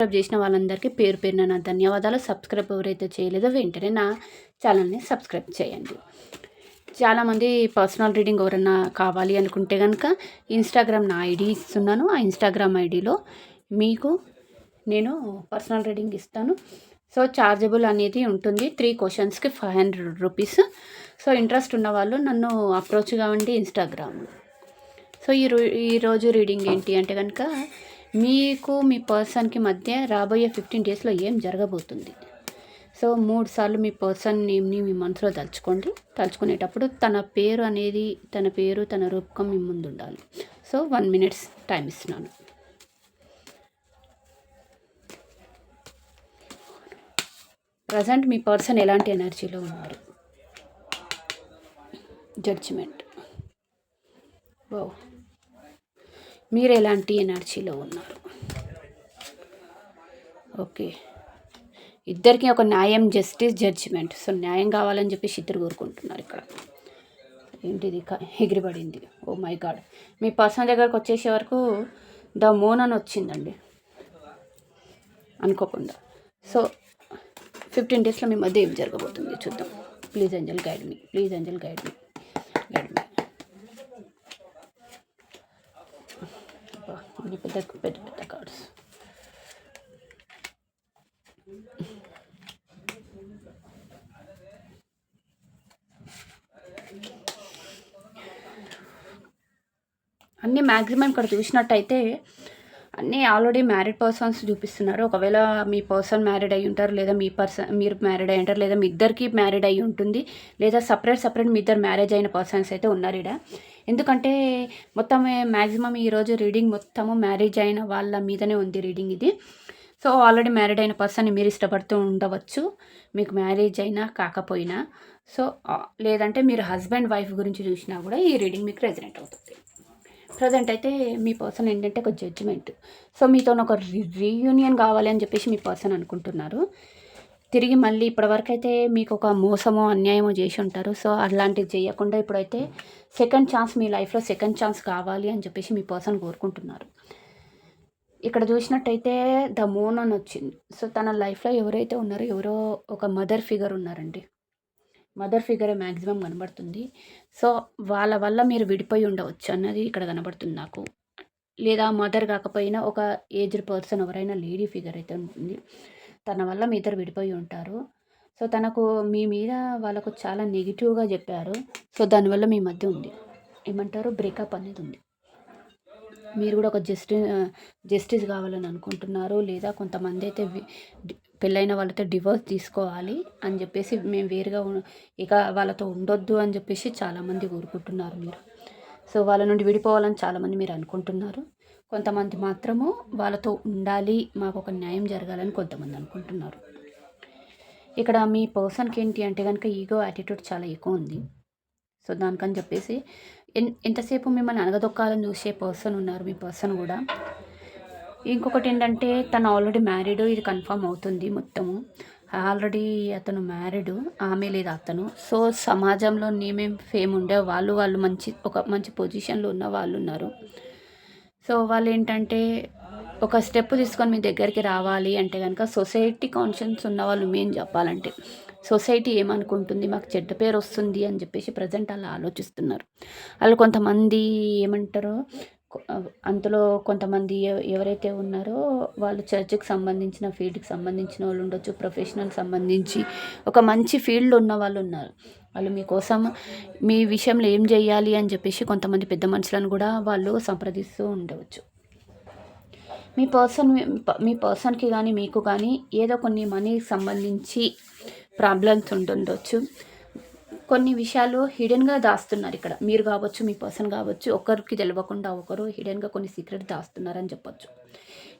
Subscribe చేసిన వాళ్ళందరికీ పేరు పేరున నా ధన్యవాదాలు. సబ్స్క్రైబ్ ఎవరైతే చేయలేదో వెంటనే నా ఛానల్ని సబ్స్క్రైబ్ చేయండి. చాలామంది పర్సనల్ రీడింగ్ ఎవరైనా కావాలి అనుకుంటే కనుక ఇన్స్టాగ్రామ్ నా ఐడి ఇస్తున్నాను. ఆ ఇన్స్టాగ్రామ్ ఐడిలో మీకు నేను పర్సనల్ రీడింగ్ ఇస్తాను. సో చార్జబుల్ అనేది ఉంటుంది. త్రీ క్వశ్చన్స్కి five hundred rupees so interest ఉన్న వాళ్ళు నన్ను అప్రోచ్ కావండి ఇన్స్టాగ్రామ్లో సో ఈ రో ఈరోజు రీడింగ్ ఏంటి అంటే కనుక మీకు మీ పర్సన్కి మధ్య రాబోయే ఫిఫ్టీన్ డేస్లో ఏం జరగబోతుంది? సో మూడు సార్లు మీ పర్సన్ నేమ్ని మీ మనసులో తలుచుకోండి. తలుచుకునేటప్పుడు తన పేరు అనేది తన పేరు తన రూపకం మీ ముందు ఉండాలి సో వన్ మినిట్స్ టైం ఇస్తున్నాను. ప్రజెంట్ మీ పర్సన్ ఎలాంటి ఎనర్జీలో ఉన్నారు? జడ్జిమెంట్. ఓ మీరు ఎలాంటి ఎనర్జీలో ఉన్నారు? ఓకే. ఇద్దరికి ఒక న్యాయం జస్టిస్ జడ్జిమెంట్. సో న్యాయం కావాలని చెప్పేసి ఇద్దరు కోరుకుంటున్నారు ఇక్కడ. ఏంటిది? ఎగిరిపడింది. Oh my god. మీ పర్సన్ దగ్గరకు వచ్చేసే వరకు ద మోన్ అని వచ్చిందండి. అనుకోకుండా. సో ఫిఫ్టీన్ డేస్లో మీ మధ్య ఏం జరగబోతుంది చూద్దాం. Please angel guide me. Please angel guide me guide me అన్ని పెద్ద పెద్ద పెద్ద కార్డ్స్ అన్నీ మ్యాక్సిమం ఇక్కడ చూసినట్టయితే అన్నీ ఆల్రెడీ మ్యారీడ్ పర్సన్స్ చూపిస్తున్నారు. ఒకవేళ మీ పర్సన్ మ్యారీడ్ అయి ఉంటారు లేదా మీ పర్సన్ మీరు మ్యారీడ్ అయి ఉంటారు లేదా మీ ఇద్దరికి మ్యారీడ్ అయి ఉంటుంది లేదా సపరేట్ సపరేట్ మీ ఇద్దరు మ్యారేజ్ అయిన పర్సన్స్ అయితే ఉన్నారు ఇక్కడ ఎందుకంటే మొత్తం మ్యాక్సిమం ఈరోజు రీడింగ్ మొత్తము మ్యారేజ్ అయిన వాళ్ళ మీదనే ఉంది రీడింగ్ ఇది. సో ఆల్రెడీ మ్యారీడ్ అయిన పర్సన్ మీరు ఇష్టపడుతూ ఉండవచ్చు. మీకు మ్యారేజ్ అయినా కాకపోయినా. సో లేదంటే మీరు హస్బెండ్ వైఫ్ గురించి చూసినా కూడా ఈ రీడింగ్ మీకు రెజనేట్ అవుతుంది. ప్రజెంట్ అయితే మీ పర్సన్ ఏంటంటే ఒక జడ్జిమెంట్ సో మీతో ఒక రీయూనియన్ కావాలి అని చెప్పేసి మీ పర్సన్ అనుకుంటున్నారు. తిరిగి మళ్ళీ ఇప్పటివరకు అయితే మీకు ఒక మోసమో అన్యాయమో చేసి ఉంటారు. సో అలాంటివి చేయకుండా ఇప్పుడైతే సెకండ్ ఛాన్స్ మీ లైఫ్లో సెకండ్ ఛాన్స్ కావాలి అని చెప్పేసి మీ పర్సన్ కోరుకుంటున్నారు. ఇక్కడ చూసినట్టయితే ద మూన్ అని వచ్చింది. సో తన లైఫ్లో ఎవరైతే ఉన్నారో ఎవరో ఒక మదర్ ఫిగర్ ఉన్నారండి. మదర్ ఫిగరే మ్యాక్సిమం కనబడుతుంది. సో వాళ్ళ వల్ల మీరు విడిపోయి ఉండవచ్చు అన్నది ఇక్కడ కనబడుతుంది నాకు. లేదా మదర్ కాకపోయినా ఒక ఏజ్డ్ పర్సన్ ఎవరైనా లేడీ ఫిగర్ అయితే ఉంటుంది. తన వల్ల మీ ఇద్దరు విడిపోయి ఉంటారు. సో తనకు మీ మీద వాళ్ళకు చాలా నెగిటివ్గా చెప్పారు. సో దానివల్ల మీ మధ్య ఉంది. ఏమంటారు? బ్రేకప్ అనేది ఉంది. మీరు కూడా ఒక జస్టి జస్టిస్ కావాలని అనుకుంటున్నారు. లేదా కొంతమంది అయితే పెళ్ళైన వాళ్ళతో డివోర్స్ తీసుకోవాలి అని చెప్పేసి మేము వేరుగా ఇక వాళ్ళతో ఉండొద్దు అని చెప్పేసి చాలామంది కోరుకుంటున్నారు మీరు. సో వాళ్ళ నుండి విడిపోవాలని చాలామంది మీరు అనుకుంటున్నారు. కొంతమంది మాత్రము వాళ్ళతో ఉండాలి మాకు ఒక న్యాయం జరగాలని కొంతమంది అనుకుంటున్నారు. ఇక్కడ మీ పర్సన్కి ఏంటి అంటే కనుక ఈగో యాటిట్యూడ్ చాలా ఎక్కువ ఉంది. సో దానికని చెప్పేసి ఎన్ ఎంతసేపు మిమ్మల్ని అనగదొక్కాలని చూసే పర్సన్ ఉన్నారు మీ పర్సన్ కూడా. ఇంకొకటి ఏంటంటే తను ఆల్రెడీ మ్యారీడ్ ఇది కన్ఫర్మ్ అవుతుంది మొత్తము. ఆల్రెడీ అతను మ్యారీడ్ ఆమె లేదా అతను. సో సమాజంలో నేమేం ఫేమ్ ఉండే వాళ్ళు వాళ్ళు మంచి ఒక మంచి పొజిషన్లో ఉన్న వాళ్ళు ఉన్నారు. సో వాళ్ళు ఏంటంటే ఒక స్టెప్ తీసుకొని మీ దగ్గరికి రావాలి అంటే కనుక సొసైటీ కాన్షియన్స్ ఉన్న వాళ్ళు మెయిన్ చెప్పాలంటే. సొసైటీ ఏమనుకుంటుంది మాకు చెడ్డ పేరు వస్తుంది అని చెప్పేసి ప్రజెంట్ అలా ఆలోచిస్తున్నారు. వాళ్ళు కొంతమంది ఏమంటారు అంతలో కొంతమంది ఎవరైతే ఉన్నారో వాళ్ళు చర్చ్కి సంబంధించిన ఫీల్డ్కి సంబంధించిన వాళ్ళు ఉండొచ్చు ప్రొఫెషనల్ సంబంధించి ఒక మంచి ఫీల్డ్ ఉన్న వాళ్ళు ఉన్నారు. వాళ్ళు మీకోసం మీ విషయంలో ఏం చేయాలి అని చెప్పేసి కొంతమంది పెద్ద మనుషులను కూడా వాళ్ళు సంప్రదిస్తూ ఉండవచ్చు. మీ పర్సన్ మీ పర్సన్కి కానీ మీకు కానీ ఏదో కొన్ని మనీకి సంబంధించి ప్రాబ్లమ్స్ ఉంటుండొచ్చు. కొన్ని విషయాలు హిడెన్గా దాస్తున్నారు ఇక్కడ. మీరు కావచ్చు మీ పర్సన్ కావచ్చు ఒకరికి తెలియకుండా ఒకరు హిడెన్గా కొన్ని సీక్రెట్ దాస్తున్నారని చెప్పొచ్చు.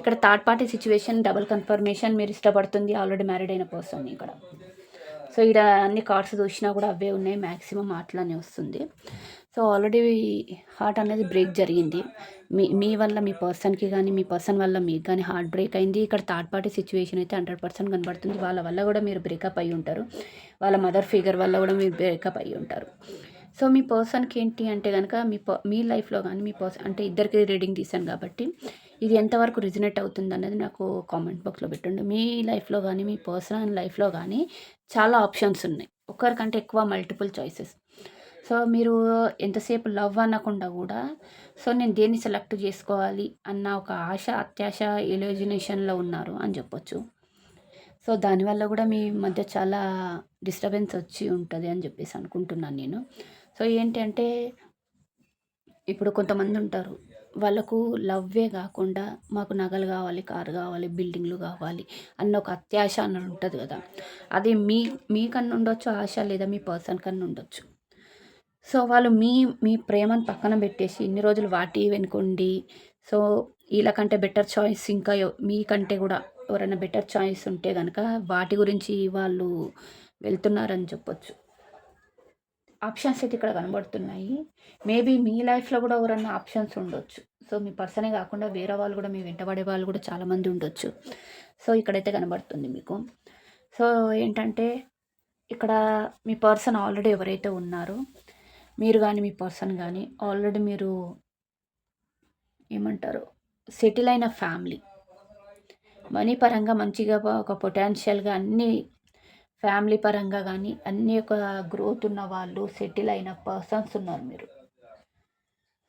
ఇక్కడ third party situation double confirmation మీరు ఇష్టపడుతుంది ఆల్రెడీ మ్యారీడ్ అయిన పర్సన్ ఇక్కడ. సో ఇక్కడ అన్ని కార్డ్స్ చూసినా కూడా అవే ఉన్నాయి మ్యాక్సిమం అట్లానే వస్తుంది. సో ఆల్రెడీ హార్ట్ అనేది బ్రేక్ జరిగింది. మీ మీ వల్ల మీ పర్సన్కి కానీ మీ పర్సన్ వల్ల మీకు కానీ హార్ట్ బ్రేక్ అయింది. ఇక్కడ థర్డ్ పార్టీ సిచ్యువేషన్ అయితే హండ్రెడ్ పర్సెంట్ కనబడుతుంది. వాళ్ళ వల్ల కూడా మీరు బ్రేకప్ అయి ఉంటారు. వాళ్ళ మదర్ ఫిగర్ వల్ల కూడా మీరు బ్రేకప్ అయి ఉంటారు. సో మీ పర్సన్కి ఏంటి అంటే కనుక మీ ప మీ లైఫ్లో కానీ మీ పర్సన్ అంటే ఇద్దరికి రీడింగ్ తీశాను కాబట్టి ఇది ఎంతవరకు రిజనేట్ అవుతుంది అనేది నాకు కామెంట్ బాక్స్లో పెట్టండి. మీ లైఫ్లో కానీ మీ పర్సనల్ లైఫ్లో కానీ చాలా ఆప్షన్స్ ఉన్నాయి. ఒకరికంటే ఎక్కువ మల్టిపుల్ చాయిసెస్. సో మీరు ఎంతసేపు లవ్ అనకుండా కూడా సో నేను దేన్ని సెలెక్ట్ చేసుకోవాలి అన్న ఒక ఆశ అత్యాశ ఇలోజినేషన్లో ఉన్నారు అని చెప్పొచ్చు. సో దానివల్ల కూడా మీ మధ్య చాలా డిస్టర్బెన్స్ వచ్చి ఉంటుంది అని చెప్పేసి అనుకుంటున్నాను నేను. సో ఏంటి అంటే ఇప్పుడు కొంతమంది ఉంటారు వాళ్ళకు లవ్వే కాకుండా మాకు నగలు కావాలి కారు కావాలి బిల్డింగ్లు కావాలి అన్న ఒక అత్యాశ అని ఉంటుంది కదా. అది మీ మీకన్నా ఉండొచ్చు ఆశ లేదా మీ పర్సన్ కన్నా ఉండొచ్చు. సో వాళ్ళు మీ మీ ప్రేమను పక్కన పెట్టేసి ఇన్ని రోజులు వాటి వెనుకోండి సో వీళ్ళకంటే బెటర్ చాయిస్ ఇంకా మీకంటే కూడా ఎవరైనా బెటర్ చాయిస్ ఉంటే కనుక వాటి గురించి వాళ్ళు వెళ్తున్నారని చెప్పొచ్చు. ఆప్షన్స్ అయితే ఇక్కడ కనబడుతున్నాయి. మేబీ మీ లైఫ్లో కూడా ఎవరన్నా ఆప్షన్స్ ఉండొచ్చు. సో మీ పర్సనే కాకుండా వేరే వాళ్ళు కూడా మీ వెంటబడే వాళ్ళు కూడా చాలామంది ఉండొచ్చు. సో ఇక్కడైతే కనబడుతుంది మీకు. సో ఏంటంటే ఇక్కడ మీ పర్సన్ ఆల్రెడీ ఎవరైతే ఉన్నారో మీరు కానీ మీ పర్సన్ కానీ ఆల్రెడీ మీరు ఏమంటారు సెటిల్ అయిన ఫ్యామిలీ. మనీ పరంగా మంచిగా ఒక పొటెన్షియల్గా అన్ని ఫ్యామిలీ పరంగా కానీ అన్ని ఒక గ్రోత్ ఉన్న వాళ్ళు సెటిల్ అయిన పర్సన్స్ ఉన్నారు మీరు.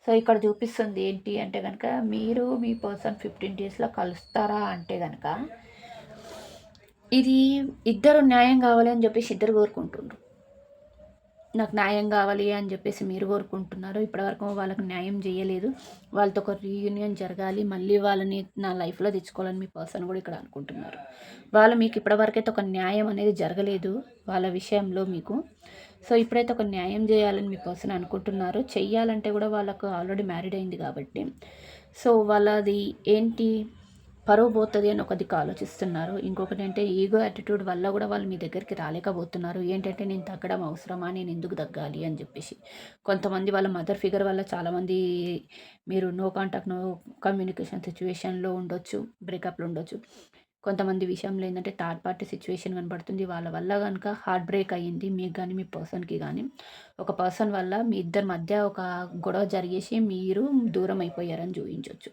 సో ఇక్కడ చూపిస్తుంది ఏంటి అంటే కనుక మీరు మీ పర్సన్ ఫిఫ్టీన్ డేస్లో కలుస్తారా అంటే కనుక ఇది ఇద్దరు న్యాయం కావాలి అని చెప్పేసి ఇద్దరు కోరుకుంటుండ్రు. నాకు న్యాయం కావాలి అని చెప్పేసి మీరు కోరుకుంటున్నారు ఇప్పటివరకు వాళ్ళకి న్యాయం చేయలేదు. వాళ్ళతో ఒక రీయూనియన్ జరగాలి. మళ్ళీ వాళ్ళని నా లైఫ్లో తెచ్చుకోవాలని మీ పర్సన్ కూడా ఇక్కడ అనుకుంటున్నారు. వాళ్ళు మీకు ఇప్పటివరకైతే ఒక న్యాయం అనేది జరగలేదు వాళ్ళ విషయంలో మీకు. సో ఇప్పుడైతే ఒక న్యాయం చేయాలని మీ పర్సన్ అనుకుంటున్నారు. చెయ్యాలంటే కూడా వాళ్ళకు ఆల్రెడీ మ్యారీడ్ అయింది కాబట్టి. సో వాళ్ళది ఏంటి? పరువు పోతుంది అని ఒక దిక్కు ఆలోచిస్తున్నారు. ఇంకొకటి అంటే ఈగో యాటిట్యూడ్ వల్ల కూడా వాళ్ళు మీ దగ్గరికి రాలేకపోతున్నారు. ఏంటంటే నేను తగ్గడం అవసరమా? నేను ఎందుకు తగ్గాలి? అని చెప్పేసి. కొంతమంది వాళ్ళ మదర్ ఫిగర్ వల్ల చాలామంది మీరు నో కాంటాక్ట్ నో కమ్యూనికేషన్ సిచ్యువేషన్లో ఉండొచ్చు బ్రేకప్లో ఉండొచ్చు. కొంతమంది విషయంలో ఏంటంటే థర్డ్ పార్టీ సిచ్యువేషన్ కనబడుతుంది. వాళ్ళ వల్ల కనుక హార్ట్ బ్రేక్ అయ్యింది. మీకు కానీ మీ పర్సన్కి కానీ ఒక పర్సన్ వల్ల మీ ఇద్దరి మధ్య ఒక గొడవ జరిగేసి మీరు దూరం అయిపోయారని చూపించవచ్చు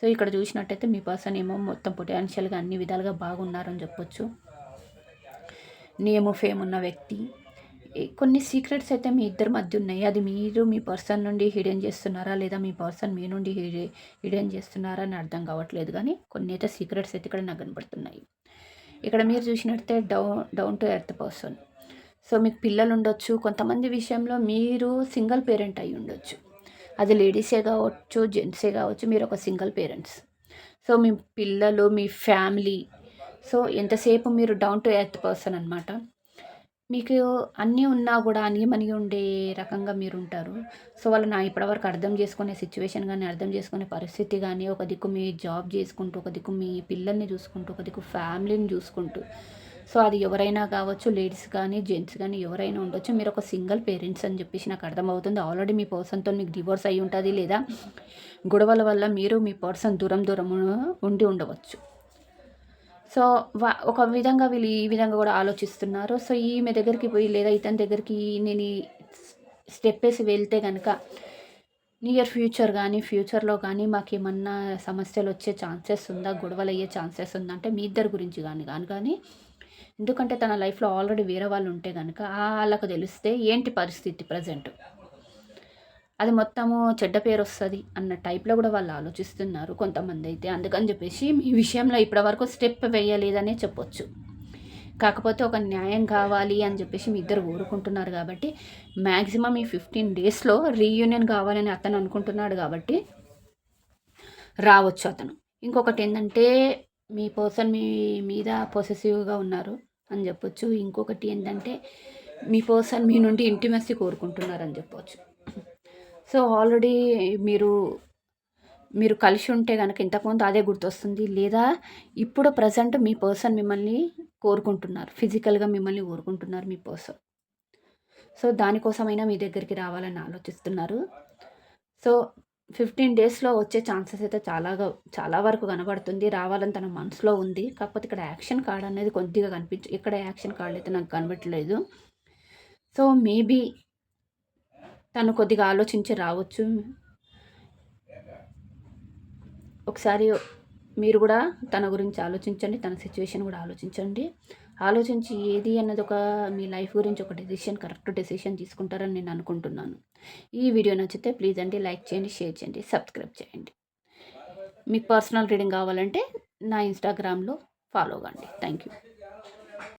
సో ఇక్కడ చూసినట్టయితే మీ పర్సన్ ఏమో మొత్తం పొటెన్షియల్గా అన్ని విధాలుగా బాగున్నారని చెప్పొచ్చు. నేమో ఫేమ్ ఉన్న వ్యక్తి. కొన్ని సీక్రెట్స్ అయితే మీ ఇద్దరి మధ్య ఉన్నాయి. అది మీరు మీ పర్సన్ నుండి హిడెన్ చేస్తున్నారా? లేదా మీ పర్సన్ మీ నుండి హిడెన్ చేస్తున్నారా అని అర్థం కావట్లేదు కానీ కొన్ని అయితే సీక్రెట్స్ అయితే ఇక్కడ నాకు కనబడుతున్నాయి ఇక్కడ మీరు చూసినట్టయితే down down to earth person. So మీకు పిల్లలు ఉండొచ్చు. కొంతమంది విషయంలో మీరు సింగిల్ పేరెంట్ అయి ఉండొచ్చు. అది లేడీసే కావచ్చు జెంట్సే కావచ్చు మీరు ఒక సింగిల్ పేరెంట్స్. సో మీ పిల్లలు మీ ఫ్యామిలీ. సో ఎంతసేపు మీరు డౌన్ టు ఎర్త్ పర్సన్ అనమాట మీకు అన్నీ ఉన్నా కూడా అణిగిమణిగి ఉండే రకంగా మీరు ఉంటారు సో వాళ్ళు నా ఇప్పటివరకు అర్థం చేసుకునే సిచ్యువేషన్ కానీ అర్థం చేసుకునే పరిస్థితి కానీ ఒక దిక్కు మీ జాబ్ చేసుకుంటూ ఒక దిక్కు మీ పిల్లల్ని చూసుకుంటూ ఒక దిక్కు ఫ్యామిలీని చూసుకుంటూ సో అది ఎవరైనా కావచ్చు లేడీస్ కానీ జెంట్స్ కానీ ఎవరైనా ఉండొచ్చు. మీరు ఒక సింగిల్ పేరెంట్స్ అని చెప్పేసి నాకు అర్థమవుతుంది. ఆల్రెడీ మీ పర్సన్తో మీకు డివోర్స్ అయి ఉంటుంది లేదా? గొడవల వల్ల మీరు మీ పర్సన్ దూరం దూరం ఉండి ఉండవచ్చు. సో వా ఒక విధంగా వీళ్ళు ఈ విధంగా కూడా ఆలోచిస్తున్నారు. సో ఈమె దగ్గరికి పోయి లేదా ఇతని దగ్గరికి నేను స్టెప్ వేసి వెళ్తే కనుక నియర్ ఫ్యూచర్ కానీ ఫ్యూచర్లో కానీ మాకేమన్నా సమస్యలు వచ్చే ఛాన్సెస్ ఉందా? గొడవలు అయ్యే ఛాన్సెస్ ఉందా? అంటే మీ ఇద్దరి గురించి కానీ కానీ కానీ ఎందుకంటే తన లైఫ్లో ఆల్రెడీ వేరే వాళ్ళు ఉంటే కనుక వాళ్ళకు తెలిస్తే ఏంటి పరిస్థితి ప్రజెంట్? అది మొత్తము చెడ్డ పేరు వస్తుంది అన్న టైప్లో కూడా వాళ్ళు ఆలోచిస్తున్నారు కొంతమంది అయితే. అందుకని చెప్పేసి మీ విషయంలో ఇప్పటివరకు స్టెప్ వేయలేదనే చెప్పొచ్చు. కాకపోతే ఒక న్యాయం కావాలి అని చెప్పేసి మీ ఇద్దరు కోరుకుంటున్నారు కాబట్టి మ్యాక్సిమం ఈ ఫిఫ్టీన్ డేస్లో రీయూనియన్ కావాలని అతను అనుకుంటున్నాడు కాబట్టి రావచ్చు అతను. ఇంకొకటి ఏంటంటే మీ పర్సన్ మీ మీద పొసెసివ్గా ఉన్నారు అని చెప్పొచ్చు. ఇంకొకటి ఏంటంటే మీ పర్సన్ మీ నుండి ఇంటిమసీ కోరుకుంటున్నారు అని చెప్పొచ్చు. సో ఆల్రెడీ మీరు మీరు కలిసి ఉంటే కనుక ఇంతకుముందు అదే గుర్తొస్తుంది. లేదా ఇప్పుడు ప్రజెంట్ మీ పర్సన్ మిమ్మల్ని కోరుకుంటున్నారు. ఫిజికల్గా మిమ్మల్ని కోరుకుంటున్నారు మీ పర్సన్. సో దానికోసమైనా మీ దగ్గరికి రావాలని ఆలోచిస్తున్నారు. సో ఫిఫ్టీన్ డేస్లో వచ్చే ఛాన్సెస్ అయితే చాలాగా చాలా వరకు కనబడుతుంది. రావాలని తన మనసులో ఉంది. కాకపోతే ఇక్కడ యాక్షన్ కార్డ్ అనేది కొద్దిగా కనిపించ ఇక్కడ యాక్షన్ కార్డ్ అయితే నాకు కనబట్టలేదు సో మేబీ తను కొద్దిగా ఆలోచించి రావచ్చు. ఒకసారి మీరు కూడా తన గురించి ఆలోచించండి తన సిచ్యువేషన్ కూడా ఆలోచించండి. ఆలోచించి ఏది అన్నది ఒక మీ లైఫ్ గురించి ఒక డెసిషన్ కరెక్ట్ డెసిషన్ తీసుకుంటారని నేను అనుకుంటున్నాను. ఈ వీడియో నచ్చితే ప్లీజ్ అండి లైక్ చేయండి షేర్ చేయండి సబ్స్క్రైబ్ చేయండి. మీకు పర్సనల్ రీడింగ్ కావాలంటే నా ఇన్స్టాగ్రామ్లో ఫాలో అవ్వండి థ్యాంక్ యూ